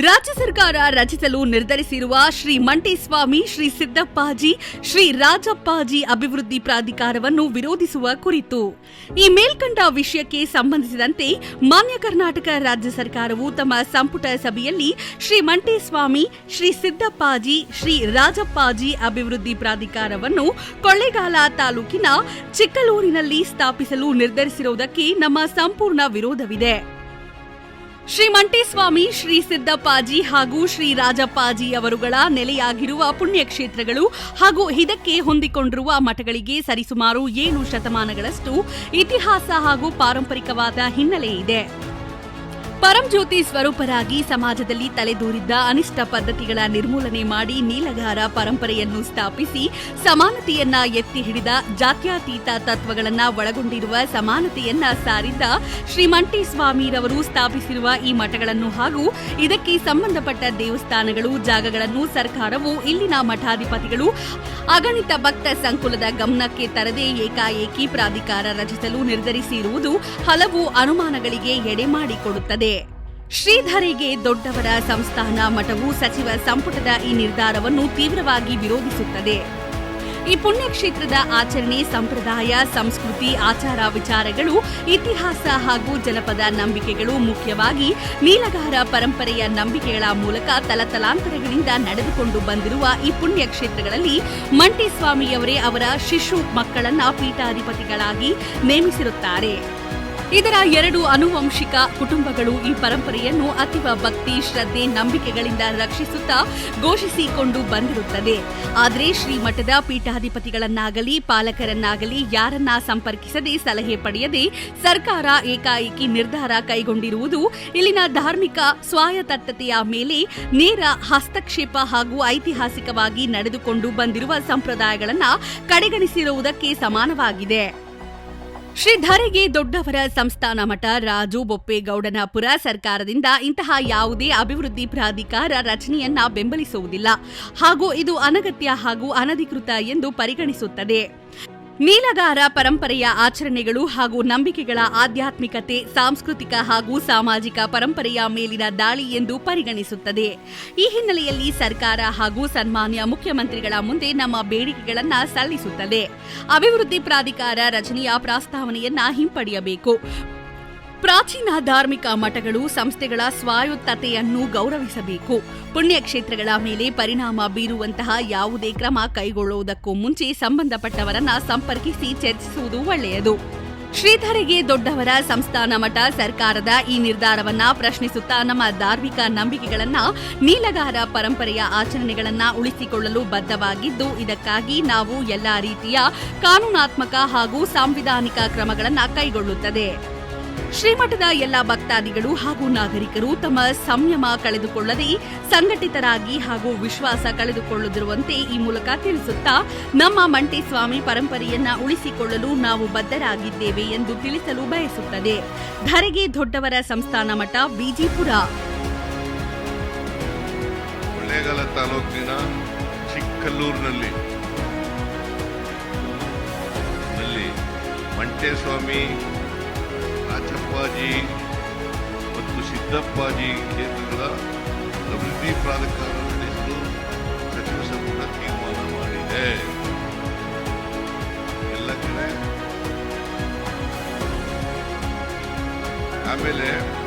ರಾಜ್ಯ ಸರ್ಕಾರ ರಚಿಸಲು ನಿರ್ಧರಿಸಿರುವ ಶ್ರೀ ಮಂಟೇಸ್ವಾಮಿ, ಶ್ರೀ ಸಿದ್ದಪ್ಪಾಜಿ, ಶ್ರೀ ರಾಜಪ್ಪಾಜಿ ಅಭಿವೃದ್ಧಿ ಪ್ರಾಧಿಕಾರವನ್ನು ವಿರೋಧಿಸುವ ಕುರಿತು. ಈ ಮೇಲ್ಕಂಡ ವಿಷಯಕ್ಕೆ ಸಂಬಂಧಿಸಿದಂತೆ ಮಾನ್ಯ ಕರ್ನಾಟಕ ರಾಜ್ಯ ಸರ್ಕಾರವು ತಮ್ಮ ಸಂಪುಟ ಸಭೆಯಲ್ಲಿ ಶ್ರೀ ಮಂಟೇಸ್ವಾಮಿ, ಶ್ರೀ ಸಿದ್ದಪ್ಪಾಜಿ, ಶ್ರೀ ರಾಜಪ್ಪಾಜಿ ಅಭಿವೃದ್ಧಿ ಪ್ರಾಧಿಕಾರವನ್ನು ಕೊಳ್ಳೇಗಾಲ ತಾಲೂಕಿನ ಚಿಕ್ಕಲೂರಿನಲ್ಲಿ ಸ್ಥಾಪಿಸಲು ನಿರ್ಧರಿಸಿರುವುದಕ್ಕೆ ನಮ್ಮ ಸಂಪೂರ್ಣ ವಿರೋಧವಿದೆ. ಶ್ರೀ ಮಂಟೇಸ್ವಾಮಿ ಶ್ರೀ ಸಿದ್ದಪ್ಪಾಜಿ ಹಾಗೂ ಶ್ರೀ ರಾಜಪ್ಪಾಜಿ ಅವರುಗಳ ನೆಲೆಯಾಗಿರುವ ಪುಣ್ಯಕ್ಷೇತ್ರಗಳು ಹಾಗೂ ಇದಕ್ಕೆ ಹೊಂದಿಕೊಂಡಿರುವ ಮಠಗಳಿಗೆ ಸರಿಸುಮಾರು ಏಳು ಶತಮಾನಗಳಷ್ಟು ಇತಿಹಾಸ ಹಾಗೂ ಪಾರಂಪರಿಕವಾದ ಹಿನ್ನೆಲೆ ಇದೆ. ಪರಂಜ್ಯೋತಿ ಸ್ವರೂಪರಾಗಿ ಸಮಾಜದಲ್ಲಿ ತಲೆದೂರಿದ್ದ ಅನಿಷ್ಟ ಪದ್ಧತಿಗಳ ನಿರ್ಮೂಲನೆ ಮಾಡಿ ನೀಲಗಾರ ಪರಂಪರೆಯನ್ನು ಸ್ಥಾಪಿಸಿ ಸಮಾನತೆಯನ್ನ ಎತ್ತಿ ಹಿಡಿದ ಜಾತ್ಯಾತೀತ ತತ್ವಗಳನ್ನ ಒಳಗೊಂಡಿರುವ ಸಮಾನತೆಯನ್ನ ಸಾರಿದ್ದ ಶ್ರೀಮಂಟಿ ಸ್ವಾಮಿರವರು ಸ್ಥಾಪಿಸಿರುವ ಈ ಮಠಗಳನ್ನು ಹಾಗೂ ಇದಕ್ಕೆ ಸಂಬಂಧಪಟ್ಟ ದೇವಸ್ಥಾನಗಳು, ಜಾಗಗಳನ್ನು ಸರ್ಕಾರವು, ಇಲ್ಲಿನ ಮಠಾಧಿಪತಿಗಳು, ಅಗಣಿತ ಭಕ್ತ ಸಂಕುಲದ ಗಮನಕ್ಕೆ ತರದೆ ಏಕಾಏಕಿ ಪ್ರಾಧಿಕಾರ ರಚಿಸಲು ನಿರ್ಧರಿಸಿರುವುದು ಹಲವು ಅನುಮಾನಗಳಿಗೆ ಎಡೆ ಮಾಡಿಕೊಡುತ್ತದೆ. ಶ್ರೀಧರಿಗೆ ದೊಡ್ಡವರ ಸಂಸ್ಥಾನ ಮಠವು ಸಚಿವ ಸಂಪುಟದ ಈ ನಿರ್ಧಾರವನ್ನು ತೀವ್ರವಾಗಿ ವಿರೋಧಿಸುತ್ತದೆ. ಈ ಪುಣ್ಯಕ್ಷೇತ್ರದ ಆಚರಣೆ, ಸಂಪ್ರದಾಯ, ಸಂಸ್ಕೃತಿ, ಆಚಾರ ವಿಚಾರಗಳು, ಇತಿಹಾಸ ಹಾಗೂ ಜನಪದ ನಂಬಿಕೆಗಳು ಮುಖ್ಯವಾಗಿ ನೀಲಗಾರ ಪರಂಪರೆಯ ನಂಬಿಕೆಗಳ ಮೂಲಕ ತಲತಲಾಂತರಗಳಿಂದ ನಡೆದುಕೊಂಡು ಬಂದಿರುವ ಈ ಪುಣ್ಯಕ್ಷೇತ್ರಗಳಲ್ಲಿ ಮಂಟೇಸ್ವಾಮಿಯವರೇ ಅವರ ಶಿಶು ಮಕ್ಕಳನ್ನ ಪೀಠಾಧಿಪತಿಗಳಾಗಿ ನೇಮಿಸಿರುತ್ತಾರೆ. ಇದರ ಎರಡು ಅನುವಂಶಿಕ ಕುಟುಂಬಗಳು ಈ ಪರಂಪರೆಯನ್ನು ಅತೀವ ಭಕ್ತಿ, ಶ್ರದ್ಧೆ, ನಂಬಿಕೆಗಳಿಂದ ರಕ್ಷಿಸುತ್ತಾ ಘೋಷಿಸಿಕೊಂಡು ಬಂದಿರುತ್ತದೆ. ಆದರೆ ಶ್ರೀಮಠದ ಪೀಠಾಧಿಪತಿಗಳನ್ನಾಗಲಿ, ಪಾಲಕರನ್ನಾಗಲಿ ಯಾರನ್ನ ಸಂಪರ್ಕಿಸದೆ ಸಲಹೆ ಪಡೆಯದೆ ಸರ್ಕಾರ ಏಕಾಏಕಿ ನಿರ್ಧಾರ ಕೈಗೊಂಡಿರುವುದು ಇಲ್ಲಿನ ಧಾರ್ಮಿಕ ಸ್ವಾಯತ್ತತೆಯ ಮೇಲೆ ನೇರ ಹಸ್ತಕ್ಷೇಪ ಹಾಗೂ ಐತಿಹಾಸಿಕವಾಗಿ ನಡೆದುಕೊಂಡು ಬಂದಿರುವ ಸಂಪ್ರದಾಯಗಳನ್ನು ಕಡೆಗಣಿಸಿರುವುದಕ್ಕೆ ಸಮಾನವಾಗಿದೆ. ಶ್ರೀ ಧರೆಗೆ ದೊಡ್ಡವರ ಸಂಸ್ಥಾನ ಮಠ, ರಾಜು ಬೊಪ್ಪೇಗೌಡನಪುರ ಸರ್ಕಾರದಿಂದ ಇಂತಹ ಯಾವುದೇ ಅಭಿವೃದ್ಧಿ ಪ್ರಾಧಿಕಾರ ರಚನೆಯನ್ನ ಬೆಂಬಲಿಸುವುದಿಲ್ಲ ಹಾಗೂ ಇದು ಅನಗತ್ಯ ಹಾಗೂ ಅನಧಿಕೃತ ಎಂದು ಪರಿಗಣಿಸುತ್ತದೆ. ನೀಲಗಾರ ಪರಂಪರೆಯ ಆಚರಣೆಗಳು ಹಾಗೂ ನಂಬಿಕೆಗಳ ಆಧ್ಯಾತ್ಮಿಕತೆ, ಸಾಂಸ್ಕೃತಿಕ ಹಾಗೂ ಸಾಮಾಜಿಕ ಪರಂಪರೆಯ ಮೇಲಿನ ದಾಳಿ ಎಂದು ಪರಿಗಣಿಸುತ್ತದೆ. ಈ ಹಿನ್ನೆಲೆಯಲ್ಲಿ ಸರ್ಕಾರ ಹಾಗೂ ಸನ್ಮಾನ್ಯ ಮುಖ್ಯಮಂತ್ರಿಗಳ ಮುಂದೆ ನಮ್ಮ ಬೇಡಿಕೆಗಳನ್ನು ಸಲ್ಲಿಸುತ್ತದೆ. ಅಭಿವೃದ್ಧಿ ಪ್ರಾಧಿಕಾರ ರಚನೆಯ ಪ್ರಸ್ತಾವನೆಯನ್ನ ಹಿಂಪಡೆಯಬೇಕು. ಪ್ರಾಚೀನ ಧಾರ್ಮಿಕ ಮಠಗಳು ಸಂಸ್ಥೆಗಳ ಸ್ವಾಯತ್ತತೆಯನ್ನು ಗೌರವಿಸಬೇಕು. ಪುಣ್ಯಕ್ಷೇತ್ರಗಳ ಮೇಲೆ ಪರಿಣಾಮ ಬೀರುವಂತಹ ಯಾವುದೇ ಕ್ರಮ ಕೈಗೊಳ್ಳುವುದಕ್ಕೂ ಮುಂಚೆ ಸಂಬಂಧಪಟ್ಟವರನ್ನ ಸಂಪರ್ಕಿಸಿ ಚರ್ಚಿಸುವುದು ಒಳ್ಳೆಯದು. ಶ್ರೀಧರಿಗೆ ದೊಡ್ಡವರ ಸಂಸ್ಥಾನ ಮಠ ಸರ್ಕಾರದ ಈ ನಿರ್ಧಾರವನ್ನ ಪ್ರಶ್ನಿಸುತ್ತಾ ನಮ್ಮ ಧಾರ್ಮಿಕ ನಂಬಿಕೆಗಳನ್ನ ನೀಲಗಾರ ಪರಂಪರೆಯ ಆಚರಣೆಗಳನ್ನ ಉಳಿಸಿಕೊಳ್ಳಲು ಬದ್ಧವಾಗಿದ್ದು, ಇದಕ್ಕಾಗಿ ನಾವು ಎಲ್ಲಾ ರೀತಿಯ ಕಾನೂನಾತ್ಮಕ ಹಾಗೂ ಸಾಂವಿಧಾನಿಕ ಕ್ರಮಗಳನ್ನು ಕೈಗೊಳ್ಳುತ್ತದೆ. ಶ್ರೀಮಠದ ಎಲ್ಲ ಭಕ್ತಾದಿಗಳು ಹಾಗೂ ನಾಗರಿಕರು ತಮ್ಮ ಸಂಯಮ ಕಳೆದುಕೊಳ್ಳದೆ ಸಂಘಟಿತರಾಗಿ ಹಾಗೂ ವಿಶ್ವಾಸ ಕಳೆದುಕೊಳ್ಳದಿರುವಂತೆ ಈ ಮೂಲಕ ತಿಳಿಸುತ್ತಾ, ನಮ್ಮ ಮಂಟೇಸ್ವಾಮಿ ಪರಂಪರೆಯನ್ನ ಉಳಿಸಿಕೊಳ್ಳಲು ನಾವು ಬದ್ಧರಾಗಿದ್ದೇವೆ ಎಂದು ತಿಳಿಸಲು ಬಯಸುತ್ತದೆ. ಧರೆಗೆ ದೊಡ್ಡವರ ಸಂಸ್ಥಾನ ಮಠ, ಬಿಜಿಪುರ. ತಾಲೂಕಿನ ಚಿಕ್ಕಲ್ಲೂರಿನಲ್ಲಿ. ನಲ್ಲಿ ಮಂಟೇಸ್ವಾಮಿ ರಾಜಪ್ಪಾಜಿ ಮತ್ತು ಸಿದ್ದಪ್ಪಾಜಿ ಕ್ಷೇತ್ರಗಳ ಅಭಿವೃದ್ಧಿ ಪ್ರಾಧಿಕಾರ ನಡೆಸಲು ಸಚಿವ ಸಂಪುಟ ತೀರ್ಮಾನ ಮಾಡಿದೆ. ಎಲ್ಲ ಕಡೆ. ಆಮೇಲೆ